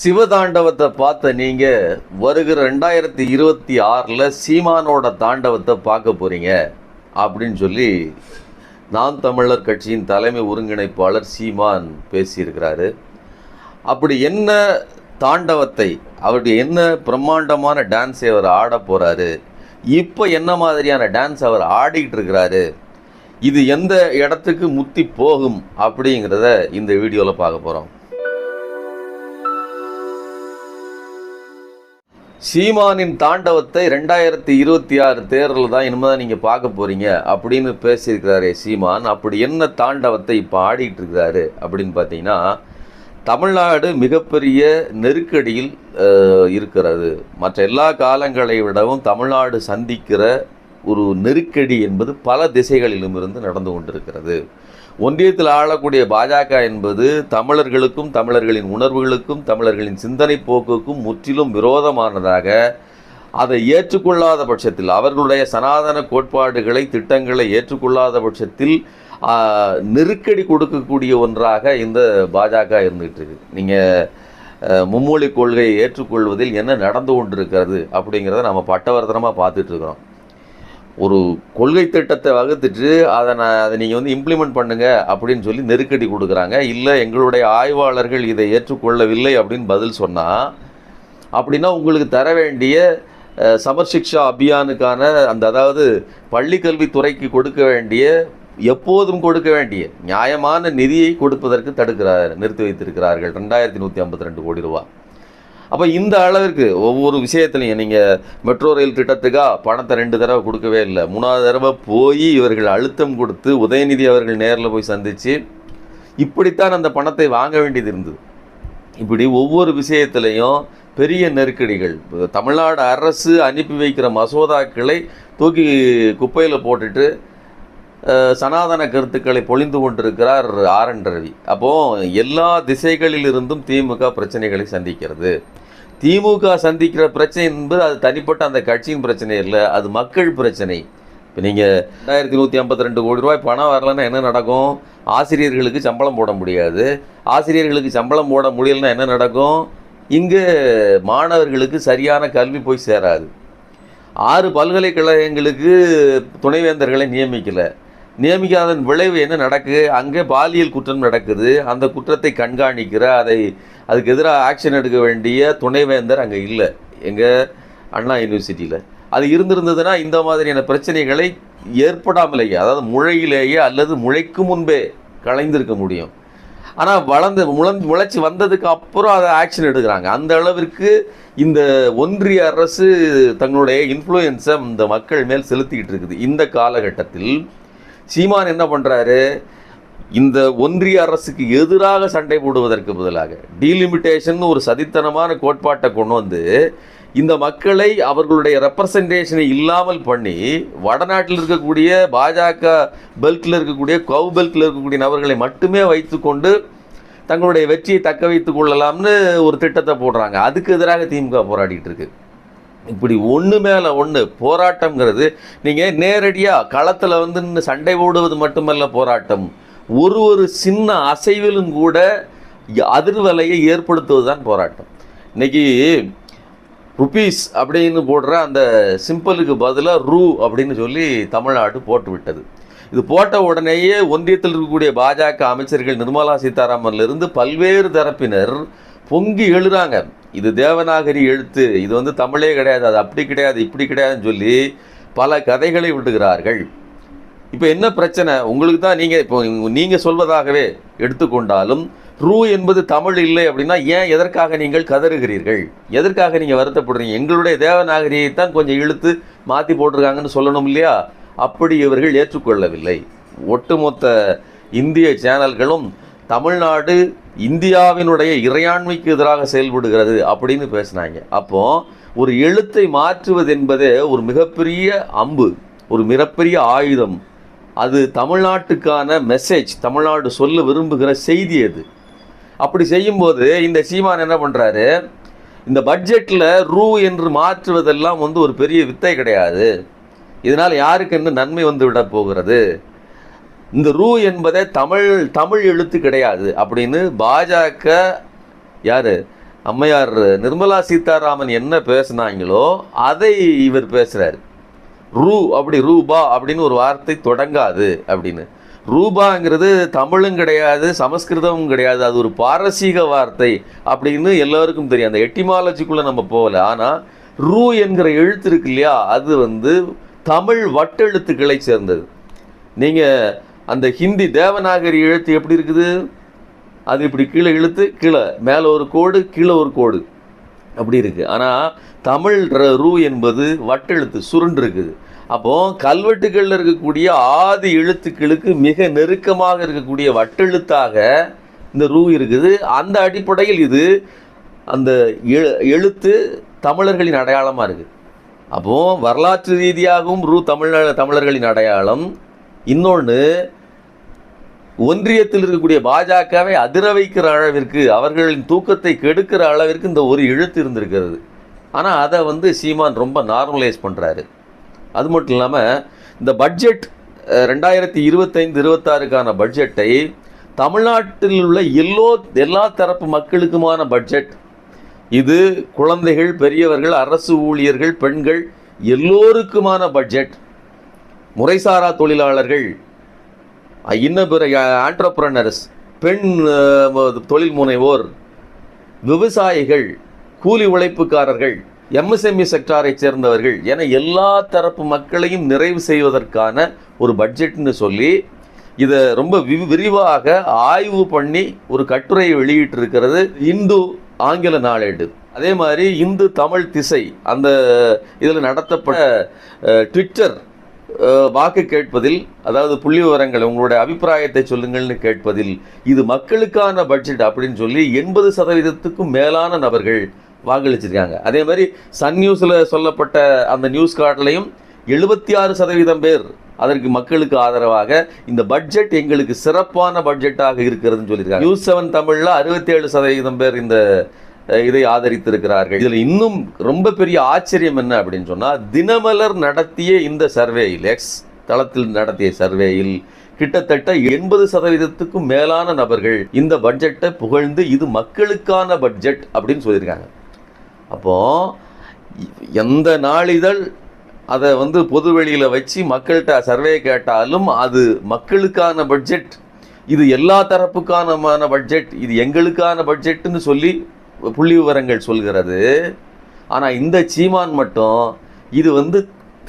சிவதாண்டவத்தை பார்த்த நீங்க வருகிற ரெண்டாயிரத்தி இருபத்தி ஆறில் சீமானோட தாண்டவத்தை பார்க்க போறீங்க அப்படின்னு சொல்லி நாம் தமிழர் கட்சியின் தலைமை ஒருங்கிணைப்பாளர் சீமான் பேசியிருக்கிறாரு. அப்படி என்ன தாண்டவத்தை அவருடைய என்ன பிரம்மாண்டமான டான்ஸை அவர் ஆட போறாரு இப்போ என்ன மாதிரியான டான்ஸ் அவர் ஆடிக்கிட்டு இருக்கிறாரு இது எந்த இடத்துக்கு முத்தி போகும் அப்படிங்கிறத இந்த வீடியோவில் பார்க்க போகிறோம் சீமானின் தாண்டவத்தை ரெண்டாயிரத்தி இருபத்தி ஆறு தேர்தலில் தான் இனிமேல் தான் நீங்கள் பார்க்க போகிறீங்க அப்படின்னு பேசியிருக்கிறாரே சீமான். அப்படி என்ன தாண்டவத்தை இப்போ ஆடிட்டு இருக்கிறாரு அப்படின்னு பார்த்தீங்கன்னா தமிழ்நாடு மிகப்பெரிய நெருக்கடியில் இருக்கிறது. மற்ற எல்லா காலங்களை விடவும் தமிழ்நாடு சந்திக்கிற ஒரு நெருக்கடி என்பது பல திசைகளிலும் இருந்து நடந்து கொண்டிருக்கிறது. ஒன்றியத்தில் ஆளக்கூடிய பாஜக என்பது தமிழர்களுக்கும் தமிழர்களின் உணர்வுகளுக்கும் தமிழர்களின் சிந்தனை போக்குக்கும் முற்றிலும் விரோதமானதாக அதை ஏற்றுக்கொள்ளாத பட்சத்தில் அவர்களுடைய சனாதன கோட்பாடுகளை திட்டங்களை ஏற்றுக்கொள்ளாத பட்சத்தில் நெருக்கடி கொடுக்கக்கூடிய ஒன்றாக இந்த பாஜக இருந்துகிட்டு இருக்கு நீங்கள் மும்மொழி கொள்கையை ஏற்றுக்கொள்வதில் என்ன நடந்து கொண்டிருக்கிறது அப்படிங்கிறத நம்ம பட்டவர்த்தனமாக பார்த்துட்ருக்குறோம் ஒரு கொள்கை திட்டத்தை வகுத்துட்டு அதை நான் அதை நீங்கள் வந்து இம்ப்ளிமெண்ட் பண்ணுங்கள் அப்படின்னு சொல்லி நெருக்கடி கொடுக்குறாங்க. இல்லை எங்களுடைய ஆய்வாளர்கள் இதை ஏற்றுக்கொள்ளவில்லை அப்படின்னு பதில் சொன்னால் அப்படின்னா உங்களுக்கு தர வேண்டிய சமர்சிக்ஷா அபியானுக்கான அந்த அதாவது பள்ளிக்கல்வித்துறைக்கு கொடுக்க வேண்டிய எப்போதும் கொடுக்க வேண்டிய நியாயமான நிதியை கொடுப்பதற்கு தடுக்கிறார் நிறுத்தி வைத்திருக்கிறார்கள். ரெண்டாயிரத்தி நூற்றி ஐம்பத்தி ரெண்டு கோடி ரூபா அப்போ இந்த அளவிற்கு ஒவ்வொரு விஷயத்துலையும் நீங்கள் மெட்ரோ ரயில் திட்டத்துக்காக பணத்தை ரெண்டு தடவை கொடுக்கவே இல்லை. மூணாவது தடவை போய் இவர்கள் அழுத்தம் கொடுத்து உதயநிதி அவர்கள் நேரில் போய் சந்தித்து இப்படித்தான் அந்த பணத்தை வாங்க வேண்டியது இருந்தது. இப்படி ஒவ்வொரு விஷயத்திலையும் பெரிய நெருக்கடிகள். தமிழ்நாடு அரசு அனுப்பி வைக்கிற மசோதாக்களை தூக்கி குப்பையில் போட்டுட்டு சனாதன கருத்துக்களை பொழிந்து கொண்டிருக்கிறார் ஆர் என் ரவி. அப்போது எல்லா திசைகளிலிருந்தும் திமுக பிரச்சனைகளை சந்திக்கிறது. திமுக சந்திக்கிற பிரச்சனை என்பது அது தனிப்பட்ட அந்த கட்சியின் பிரச்சனை இல்லை அது மக்கள் பிரச்சனை. இப்போ நீங்கள் ரெண்டாயிரத்தி நூற்றி ஐம்பத்தி ரெண்டு கோடி ரூபாய் பணம் வரலன்னா என்ன நடக்கும்? ஆசிரியர்களுக்கு சம்பளம் போட முடியாது. ஆசிரியர்களுக்கு சம்பளம் போட முடியலன்னா என்ன நடக்கும்? இங்கே மாணவர்களுக்கு சரியான கல்வி போய் சேராது. ஆறு பல்கலைக்கழகங்களுக்கு துணைவேந்தர்களை நியமிக்கலை. நியமிக்காதன் விளைவு என்ன நடக்குது? அங்கே பாலியல் குற்றம் நடக்குது. அந்த குற்றத்தை கண்காணிக்கிற அதை அதுக்கு எதிராக ஆக்ஷன் எடுக்க வேண்டிய துணைவேந்தர் அங்கே இல்லை. எங்கள் அண்ணா யூனிவர்சிட்டியில் அது இருந்திருந்ததுன்னா இந்த மாதிரியான பிரச்சனைகளை ஏற்படாமலேயே அதாவது முளையிலேயே அல்லது முளைக்கு முன்பே களைந்திருக்க முடியும். ஆனால் வளர்ந்து முளம் முளைச்சி வந்ததுக்கு அப்புறம் அதை ஆக்ஷன் எடுக்கிறாங்க. அந்த அளவிற்கு இந்த ஒன்றிய அரசு தங்களுடைய இன்ஃப்ளூயன்ஸை இந்த மக்கள் மேல் செலுத்திக்கிட்டு இருக்குது. இந்த காலகட்டத்தில் சீமான் என்ன பண்ணுறாரு இந்த ஒன்றிய அரசுக்கு எதிராக சண்டை போடுவதற்கு பதிலாக டீலிமிட்டேஷன் ஒரு சதித்தனமான கோட்பாட்டை கொண்டு வந்து இந்த மக்களை அவர்களுடைய ரெப்ரசன்டேஷனை இல்லாமல் பண்ணி வடநாட்டில் இருக்கக்கூடிய பாஜக பெல்ட்டில் இருக்கக்கூடிய கவு பெல்ட்டில் இருக்கக்கூடிய நபர்களை மட்டுமே வைத்துக்கொண்டு தங்களுடைய வெற்றியை தக்க வைத்து கொள்ளலாம்னு ஒரு திட்டத்தை போடுறாங்க. அதுக்கு எதிராக திமுக போராடிட்டு இருக்கு. இப்படி ஒன்று மேலே ஒன்று போராட்டம்ங்கிறது நீங்கள் நேரடியாக களத்தில் வந்து நின்று சண்டை போடுவது மட்டுமல்ல போராட்டம். ஒரு ஒரு சின்ன அசைவிலும் கூட அதிர்வலையை ஏற்படுத்துவது தான் போராட்டம். இன்றைக்கி ருபீஸ் அப்படின்னு போடுற அந்த சிம்பிளுக்கு பதிலாக ரூ அப்படின்னு சொல்லி தமிழ்நாடு போட்டு விட்டது இது போட்ட உடனேயே ஒன்றியத்தில் இருக்கக்கூடிய பாஜக அமைச்சர்கள் நிர்மலா சீதாராமன்லேருந்து பல்வேறு தரப்பினர் பொங்கி எழுறாங்க. இது தேவநாகரி எழுத்து. இது வந்து தமிழே கிடையாது. அது அப்படி கிடையாது இப்படி கிடையாதுன்னு சொல்லி பல கதைகளை விடுகிறார்கள் இப்போ என்ன பிரச்சனை? உங்களுக்கு தான் நீங்கள் இப்போ நீங்கள் சொல்வதாகவே எடுத்துக்கொண்டாலும் ரூ என்பது தமிழ் இல்லை அப்படின்னா ஏன் எதற்காக நீங்கள் கதறுகிறீர்கள்? எதற்காக நீங்கள் வருத்தப்படுறீங்க? எங்களுடைய தேவநாகரியை தான் கொஞ்சம் இழுத்து மாற்றி போட்டிருக்காங்கன்னு சொல்லணும் இல்லையா? அப்படி இவர்கள் ஏற்றுக்கொள்ளவில்லை. ஒட்டுமொத்த இந்திய சேனல்களும் தமிழ்நாடு இந்தியாவினுடைய இறையாண்மைக்கு எதிராக செயல்படுகிறது அப்படின்னு பேசினாங்க. அப்போ ஒரு எழுத்தை மாற்றுவது என்பதே ஒரு மிகப்பெரிய அம்பு ஒரு மிகப்பெரிய ஆயுதம். அது தமிழ்நாட்டுக்கான மெசேஜ் தமிழ்நாடு சொல்ல விரும்புகிற செய்தி அது. அப்படி செய்யும்போது இந்த சீமான் என்ன பண்ணுறாரு இந்த பட்ஜெட்டில் ரூ என்று மாற்றுவதெல்லாம் வந்து ஒரு பெரிய வித்தை கிடையாது. இதனால் யாருக்கு என்ன நன்மை வந்து விட போகிறது? இந்த ரூ என்பதே தமிழ் தமிழ் எழுத்து கிடையாது. அப்படின்னு பாஜக யார்? அம்மையார் நிர்மலா சீதாராமன் என்ன பேசுனாங்களோ அதை இவர் பேசுகிறார் ரூ அப்படி ரூபா அப்படின்னு ஒரு வார்த்தை தொடங்காது அப்படின்னு. ரூபாங்கிறது தமிழும் கிடையாது சமஸ்கிருதமும் கிடையாது அது ஒரு பாரசீக வார்த்தை அப்படின்னு எல்லாருக்கும் தெரியும். அந்த எட்டிமாலஜிக்குள்ளே நம்ம போகல. ஆனால் ரூ என்கிற எழுத்து இருக்கு இல்லையா அது வந்து தமிழ் வட்டெழுத்துக்களை சேர்ந்தது. நீங்கள் அந்த ஹிந்தி தேவநாகரி எழுத்து எப்படி இருக்குது? அது இப்படி கீழே இழுத்து கீழே மேலே ஒரு கோடு கீழே ஒரு கோடு. அப்படி இருக்குது ஆனால் தமிழ் ரூ என்பது வட்டெழுத்து சுருண்டு இருக்குது. அப்போது கல்வெட்டுகளில் இருக்கக்கூடிய ஆதி எழுத்துக்களுக்கு மிக நெருக்கமாக இருக்கக்கூடிய வட்டெழுத்தாக இந்த ரூ இருக்குது. அந்த அடிப்படையில் இது அந்த எழு எழுத்து தமிழர்களின் அடையாளமாக இருக்குது அப்போது வரலாற்று ரீதியாகவும் ரூ தமிழ் தமிழர்களின் அடையாளம். இன்னொன்று ஒன்றியத்தில் இருக்கக்கூடிய பாஜகவை அதிர வைக்கிற அளவிற்கு அவர்களின் தூக்கத்தை கெடுக்கிற அளவிற்கு இந்த ஒரு எழுத்து இருந்திருக்கிறது. ஆனால் அதை வந்து சீமான் ரொம்ப நார்மலைஸ் பண்ணுறாரு அது மட்டும் இல்லாமல் இந்த பட்ஜெட் ரெண்டாயிரத்தி இருபத்தைந்து இருபத்தாறுக்கான பட்ஜெட்டை தமிழ்நாட்டில் உள்ள எல்லோ எல்லா தரப்பு மக்களுக்குமான பட்ஜெட் இது குழந்தைகள் பெரியவர்கள் அரசு ஊழியர்கள் பெண்கள் எல்லோருக்குமான பட்ஜெட் முறைசாரா தொழிலாளர்கள் இன்னும் பிற ஆண்டர்பிரனர்ஸ் பெண் தொழில் முனைவோர் விவசாயிகள் கூலி உழைப்புக்காரர்கள் எம்எஸ்எம்இ செக்டாரை சேர்ந்தவர்கள் என எல்லா தரப்பு மக்களையும் நிறைவு செய்வதற்கான ஒரு பட்ஜெட்னு சொல்லி இதை ரொம்ப வி- விரிவாக ஆய்வு பண்ணி ஒரு கட்டுரையை வெளியிட்டிருக்கிறது இந்து ஆங்கில நாளேடு. அதே மாதிரி இந்து தமிழ் திசை அந்த இதில் நடத்தப்பட்ட ட்விட்டர் வாக்கு கேட்பதில் அதாவது புள்ளி விவரங்கள் உங்களுடைய அபிப்பிராயத்தை சொல்லுங்கள்னு கேட்பதில் இது மக்களுக்கான பட்ஜெட் அப்படின்னு சொல்லி எண்பது சதவீதத்துக்கும் மேலான நபர்கள் வாக்களிச்சிருக்காங்க. அதே மாதிரி சன் நியூஸில் சொல்லப்பட்ட அந்த நியூஸ் கார்டிலையும் எழுபத்தி ஆறு சதவீதம் பேர் அதற்கு மக்களுக்கு ஆதரவாக இந்த பட்ஜெட் எங்களுக்கு சிறப்பான பட்ஜெட்டாக இருக்கிறதுன்னு சொல்லியிருக்காங்க. நியூஸ் செவன் தமிழில் அறுபத்தேழு சதவீதம் பேர் இந்த இதை ஆதரித்திருக்கிறார்கள். இதில் இன்னும் ரொம்ப பெரிய ஆச்சரியம் என்ன அப்படின்னு சொன்னால் தினமலர் நடத்திய இந்த சர்வேயில் எக்ஸ் தளத்தில் நடத்திய சர்வேயில் கிட்டத்தட்ட எண்பது சதவீதத்துக்கும் மேலான நபர்கள் இந்த பட்ஜெட்டை புகழ்ந்து இது மக்களுக்கான பட்ஜெட் அப்படின்னு சொல்லியிருக்காங்க. அப்போ எந்த நாளிதழ் அதை வந்து பொது வெளியில் வச்சு மக்கள்கிட்ட சர்வே கேட்டாலும் அது மக்களுக்கான பட்ஜெட். இது எல்லா தரப்புக்கானமான பட்ஜெட். இது எங்களுக்கான பட்ஜெட்டுன்னு சொல்லி புள்ளி விவரங்கள் சொல்கிறது. ஆனால் இந்த சீமான் மட்டும் இது வந்து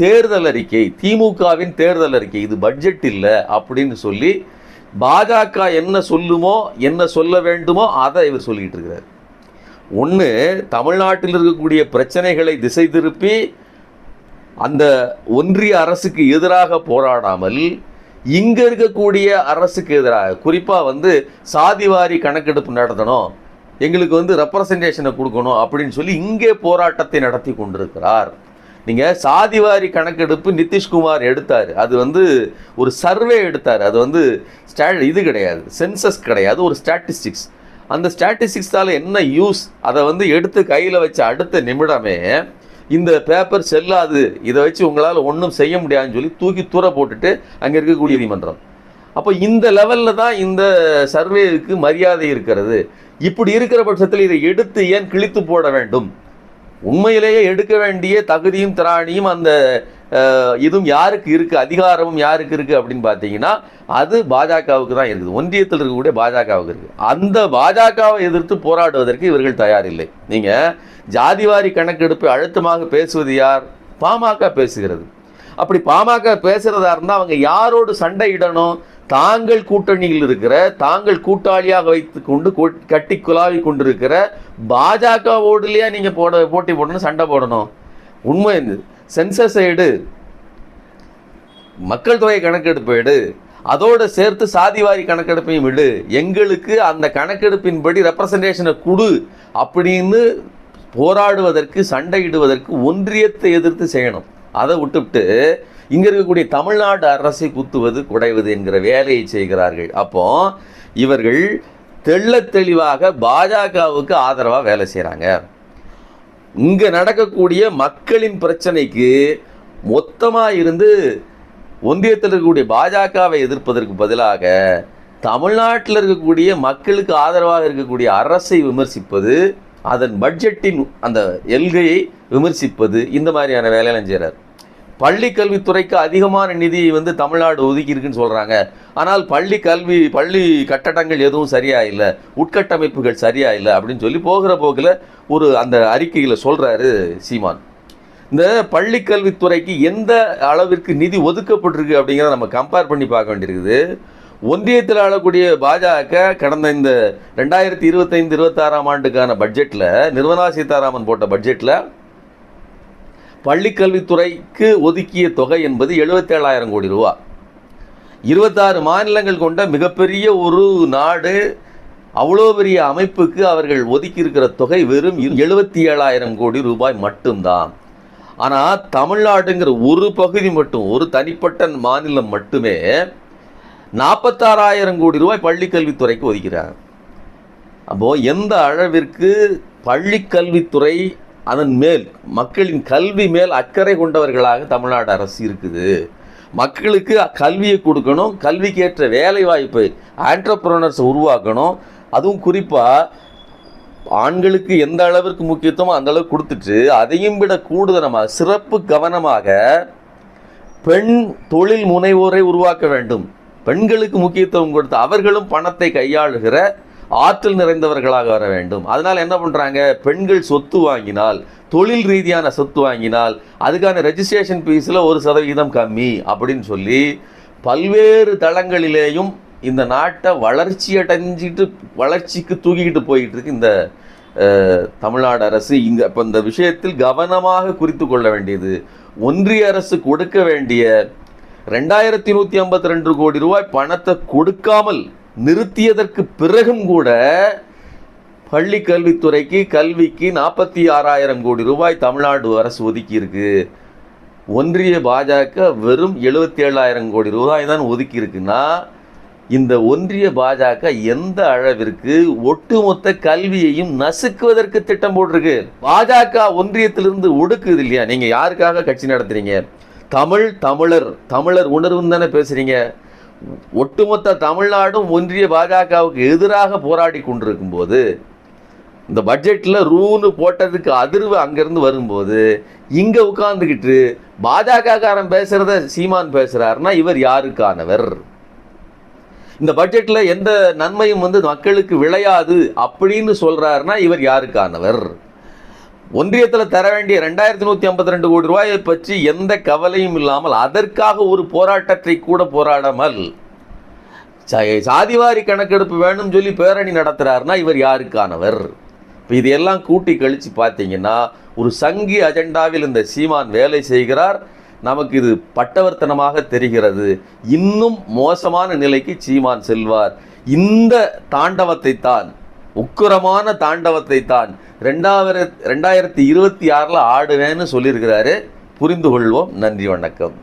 தேர்தல் அறிக்கை திமுகவின் தேர்தல் அறிக்கை இது பட்ஜெட் இல்லை அப்படின்னு சொல்லி பாஜக என்ன சொல்லுமோ என்ன சொல்ல வேண்டுமோ அதை இவர் சொல்லிக்கிட்டு இருக்கிறார். ஒன்று தமிழ்நாட்டில் இருக்கக்கூடிய பிரச்சனைகளை திசை திருப்பி அந்த ஒன்றிய அரசுக்கு எதிராக போராடாமல் இங்கே இருக்கக்கூடிய அரசுக்கு எதிராக குறிப்பாக வந்து சாதிவாரி கணக்கெடுப்பு நடத்தணும். எங்களுக்கு வந்து ரெப்ரசன்டேஷனை கொடுக்கணும் அப்படின்னு சொல்லி இங்கே போராட்டத்தை நடத்தி கொண்டிருக்கிறார். நீங்கள் சாதிவாரி கணக்கெடுப்பு நிதிஷ்குமார் எடுத்தார். அது வந்து ஒரு சர்வே எடுத்தார். அது வந்து ஸ்டா இது கிடையாது. சென்சஸ் கிடையாது. ஒரு ஸ்டாட்டிஸ்டிக்ஸ் அந்த ஸ்டாட்டிஸ்டிக்ஸால் என்ன யூஸ் அதை வந்து எடுத்து கையில் வச்ச அடுத்த நிமிடமே இந்த பேப்பர் செல்லாது. இதை வச்சு உங்களால் ஒன்றும் செய்ய முடியாதுன்னு சொல்லி தூக்கி தூர போட்டுட்டு அங்கே இருக்கக்கூடிய நீதிமன்றம். அப்போ இந்த லெவலில் தான் இந்த சர்வேவுக்கு மரியாதை இருக்கிறது. இப்படி இருக்கிற பட்சத்தில் இதை எடுத்து ஏன் கிழித்து போட வேண்டும்? உண்மையிலேயே எடுக்க வேண்டிய தகுதியும் திராணியும் அந்த இதுவும் யாருக்கு இருக்குது அதிகாரமும் யாருக்கு இருக்குது அப்படின்னு பார்த்தீங்கன்னா அது பாஜகவுக்கு தான் இருக்குது. ஒன்றியத்தில் இருக்கக்கூடிய பாஜகவுக்கு இருக்குது அந்த பாஜகவை எதிர்த்து போராடுவதற்கு இவர்கள் தயாரில்லை. நீங்கள் ஜாதிவாரி கணக்கெடுப்பை அழுத்தமாக பேசுவது யார்? பாமக பேசுகிறது. அப்படி பாமக பேசுகிறதா இருந்தால் அவங்க யாரோடு சண்டையிடணும்? தாங்கள் கூட்டணியில் இருக்கிற தாங்கள் கூட்டாளியாக வைத்து கொண்டு கட்டி குழாவி கொண்டிருக்கிற பாஜகவோடுலயா நீங்க போட போட்டி போடணும் சண்டை போடணும்? உண்மை இது. சென்சஸ் எடு. மக்கள் தொகை கணக்கெடுப்பு எடு. அதோடு சேர்த்து சாதிவாரி கணக்கெடுப்பையும் விடு எங்களுக்கு அந்த கணக்கெடுப்பின்படி ரெப்ரசன்டேஷனை கொடு அப்படின்னு போராடுவதற்கு சண்டையிடுவதற்கு ஒன்றியத்தை எதிர்த்து செய்யணும். அதை விட்டுவிட்டு இங்கே இருக்கக்கூடிய தமிழ்நாடு அரசை குத்துவது குடைவது என்கிற வேலையை செய்கிறார்கள். அப்போ இவர்கள் தெள்ளத் தெளிவாக பாஜகவுக்கு ஆதரவாக வேலை செய்கிறாங்க இங்கே நடக்கக்கூடிய மக்களின் பிரச்சனைக்கு மொத்தமாக இருந்து ஒன்றியத்தில் இருக்கக்கூடிய பாஜகவை எதிர்ப்பதற்கு பதிலாக தமிழ்நாட்டில் இருக்கக்கூடிய மக்களுக்கு ஆதரவாக இருக்கக்கூடிய அரசை விமர்சிப்பது அதன் பட்ஜெட்டின் அந்த எல்கையை விமர்சிப்பது இந்த மாதிரியான வேலையெல்லாம் செய்கிறார் பள்ளி கல்வித்துறைக்கு அதிகமான நிதி வந்து தமிழ்நாடு ஒதுக்கியிருக்குன்னு சொல்கிறாங்க ஆனால் பள்ளி கல்வி பள்ளி கட்டடங்கள் எதுவும் சரியாக இல்லை உட்கட்டமைப்புகள் சரியாக இல்லை அப்படின்னு சொல்லி போகிற போக்கில் ஒரு அந்த அறிக்கையில் சொல்கிறாரு சீமான். இந்த பள்ளி கல்வித்துறைக்கு எந்த அளவிற்கு நிதி ஒதுக்கப்பட்டிருக்கு அப்படிங்கிறத நம்ம கம்பேர் பண்ணி பார்க்க வேண்டியிருக்குது. ஒன்றியத்தில் ஆளக்கூடிய பாஜக கடந்த இந்த ரெண்டாயிரத்தி இருபத்தைந்து இருபத்தாறாம் ஆண்டுக்கான பட்ஜெட்டில் நிர்மலா சீதாராமன் போட்ட பட்ஜெட்டில் பள்ளிக்கல்வித்துறைக்கு ஒதுக்கிய தொகை என்பது எழுபத்தேழாயிரம் கோடி ரூபா. இருபத்தாறு மாநிலங்கள் கொண்ட மிகப்பெரிய ஒரு நாடு அவ்வளோ பெரிய அமைப்புக்கு அவர்கள் ஒதுக்கி இருக்கிற தொகை வெறும் எழுபத்தி ஏழாயிரம் கோடி ரூபாய் மட்டும்தான். ஆனால் தமிழ்நாடுங்கிற ஒரு பகுதி மட்டும் ஒரு தனிப்பட்ட மாநிலம் மட்டுமே நாற்பத்தாறாயிரம் கோடி ரூபாய் பள்ளிக்கல்வித்துறைக்கு ஒதுக்கிறாங்க. அப்போது எந்த அளவிற்கு பள்ளிக்கல்வித்துறை அதன் மேல் மக்களின் கல்வி மேல் அக்கறை கொண்டவர்களாக தமிழ்நாடு அரசு இருக்குது. மக்களுக்கு கல்வியை கொடுக்கணும் கல்விக்கு ஏற்ற வேலை வாய்ப்பை ஆண்டர்பிரனர்ஸை உருவாக்கணும். அதுவும் குறிப்பாக ஆண்களுக்கு எந்த அளவிற்கு முக்கியத்துவமோ அந்த அளவுக்கு கொடுத்துட்டு அதையும் விட கூடுதலமாக சிறப்பு கவனமாக பெண் தொழில் முனைவோரை உருவாக்க வேண்டும். பெண்களுக்கு முக்கியத்துவம் கொடுத்து அவர்களும் பணத்தை கையாளுகிற ஆற்றல் நிறைந்தவர்களாக வர வேண்டும். அதனால் என்ன பண்ணுறாங்க பெண்கள் சொத்து வாங்கினால் தொழில் ரீதியான சொத்து வாங்கினால் அதுக்கான ரெஜிஸ்ட்ரேஷன் ஃபீஸில் ஒரு சதவிகிதம் கம்மி அப்படின்னு சொல்லி பல்வேறு தளங்களிலேயும் இந்த நாட்டை வளர்ச்சி அடைஞ்சிட்டு வளர்ச்சிக்கு தூக்கிக்கிட்டு போயிட்டு இருக்கு இந்த தமிழ்நாடு அரசு. இங்கே இப்போ இந்த விஷயத்தில் கவனமாக குறித்து கொள்ள வேண்டியது ஒன்றிய அரசு கொடுக்க வேண்டிய ரெண்டாயிரத்தி நூற்றி ஐம்பத்தி ரெண்டு கோடி ரூபாய் பணத்தை கொடுக்காமல் நிறுத்தியதற்கு பிறகும் கூட பள்ளி கல்வித்துறைக்கு கல்விக்கு நாற்பத்தி ஆறாயிரம் கோடி ரூபாய் தமிழ்நாடு அரசு ஒதுக்கியிருக்கு. ஒன்றிய பாஜக வெறும் எழுபத்தி ஏழாயிரம் கோடி ரூபாய் தான் ஒதுக்கியிருக்குன்னா இந்த ஒன்றிய பாஜக எந்த அளவிற்கு ஒட்டுமொத்த கல்வியையும் நசுக்குவதற்கு திட்டம் போட்டிருக்கு? பாஜக ஒன்றியத்திலிருந்து ஒடுக்குது இல்லையா? நீங்கள் யாருக்காக கட்சி நடத்துறீங்க? தமிழ் தமிழர் தமிழர் உணர்வுன்னு தானே பேசுகிறீங்க ஒட்டுமொத்த தமிழ்நாடும் ஒன்றிய பாஜகவுக்கு எதிராக போராடி கொண்டிருக்கும் போது இந்த பட்ஜெட்டில் ரூனு போட்டதுக்கு அதிர்வு அங்கேருந்து வரும்போது இங்கே உட்காந்துக்கிட்டு பாஜகக்காரன் பேசுகிறத சீமான் பேசுகிறாருன்னா இவர் யாருக்கானவர்? இந்த பட்ஜெட்டில் எந்த நன்மையும் வந்து மக்களுக்கு விளையாது அப்படின்னு சொல்கிறாருன்னா இவர் யாருக்கானவர்? ஒன்றியத்தில் தர வேண்டிய ரெண்டாயிரத்தி நூற்றி ஐம்பத்தி ரெண்டு கோடி ரூபாயை பற்றி எந்த கவலையும் இல்லாமல் அதற்காக ஒரு போராட்டத்தை கூட போராடாமல் சாதிவாரி கணக்கெடுப்பு வேணும்னு சொல்லி பேரணி நடத்துகிறாருன்னா இவர் யாருக்கானவர்? இப்போ இதையெல்லாம் கூட்டி கழித்து பார்த்தீங்கன்னா ஒரு சங்கி அஜெண்டாவில் இந்த சீமான் வேலை செய்கிறார். நமக்கு இது பட்டவர்த்தனமாக தெரிகிறது. இன்னும் மோசமான நிலைக்கு சீமான் செல்வார். இந்த தாண்டவத்தை தான் உக்கிரமான தாண்டவத்தை தான் ரெண்டாயிரத்தி ரெண்டாயிரத்தி இருபத்தி ஆறில் ஆடுவேன்னு சொல்லியிருக்கிறாரு. புரிந்து கொள்வோம். நன்றி வணக்கம்.